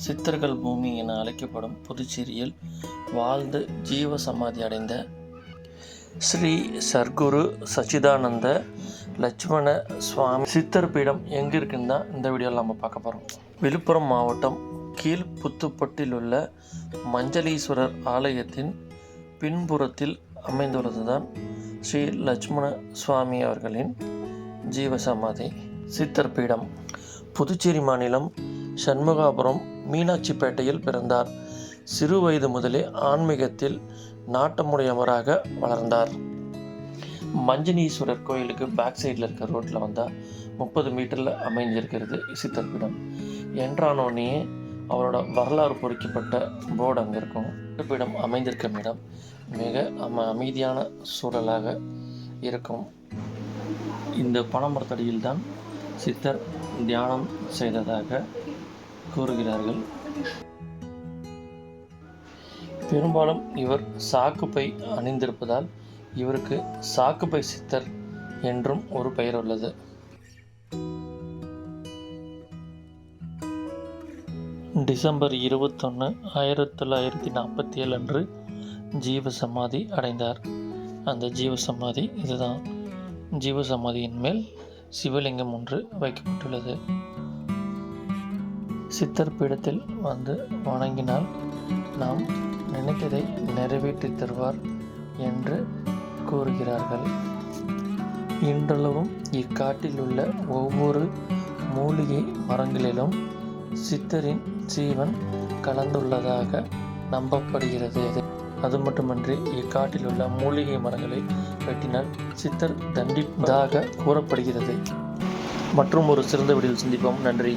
சித்தர்கள் பூமி என அழைக்கப்படும் புதுச்சேரியில் வாழ்ந்து ஜீவ சமாதி அடைந்த ஸ்ரீ சர்க்குரு சச்சிதானந்த லட்சுமண சுவாமி சித்தர் பீடம் எங்கே இருக்குன்னு தான் இந்த வீடியோவில் நம்ம பார்க்க போகிறோம் விழுப்புரம் மாவட்டம் கீழ்புத்துப்பட்டில் உள்ள மஞ்சளீஸ்வரர் ஆலயத்தின் பின்புறத்தில் அமைந்துள்ளது தான் ஸ்ரீ லட்சுமண சுவாமி அவர்களின் ஜீவசமாதி சித்தர் பீடம். புதுச்சேரி மாநிலம் சண்முகாபுரம் மீனாட்சிப்பேட்டையில் பிறந்தார். சிறு வயது முதலே ஆன்மீகத்தில் நாட்டமுடையவராக வளர்ந்தார். மஞ்சனீஸ்வரர் கோயிலுக்கு பேக் சைடில் இருக்க ரோட்டில் வந்தால் முப்பது மீட்டரில் அமைஞ்சிருக்கிறது சித்தர்பிடம் என்றானோடனே அவரோட வரலாறு பொறிக்கப்பட்ட போர்டு அங்கே இருக்கும். சித்தர் அமைந்திருக்கும் இடம் மிக அம அமைதியான சூழலாக இருக்கும். இந்த பனமரத்தடியில்தான் சித்தர் தியானம் செய்ததாக கூறுகிறார்கள். பெரும்பாலும் இவர் சாக்குப்பை அணிந்திருப்பதால் இவருக்கு சாக்குப்பை சித்தர் என்றும் ஒரு பெயர் உள்ளது. டிசம்பர் இருபத்தொன்று ஆயிரத்தி தொள்ளாயிரத்தி நாற்பத்தி ஏழு அன்று ஜீவ சமாதி அடைந்தார். அந்த ஜீவ சமாதி இதுதான். ஜீவ சமாதியின் மேல் சிவலிங்கம் ஒன்று வைக்கப்பட்டுள்ளது. சித்தர் பீடத்தில் வந்து வணங்கினால் நாம் நினைத்ததை நிறைவேற்றி தருவார் என்று கூறுகிறார்கள். இன்றளவும் இக்காட்டில் உள்ள ஒவ்வொரு மூலிகை மரங்களிலும் சித்தரின் ஜீவன் கலந்துள்ளதாக நம்பப்படுகிறது. அது மட்டுமன்றி இக்காட்டில் உள்ள மூலிகை மரங்களை வெட்டினால் சித்தர் தண்டிப்பதாக கூறப்படுகிறது. மற்றும் ஒரு சிறந்த வீடியோவில் சந்திப்போம். நன்றி.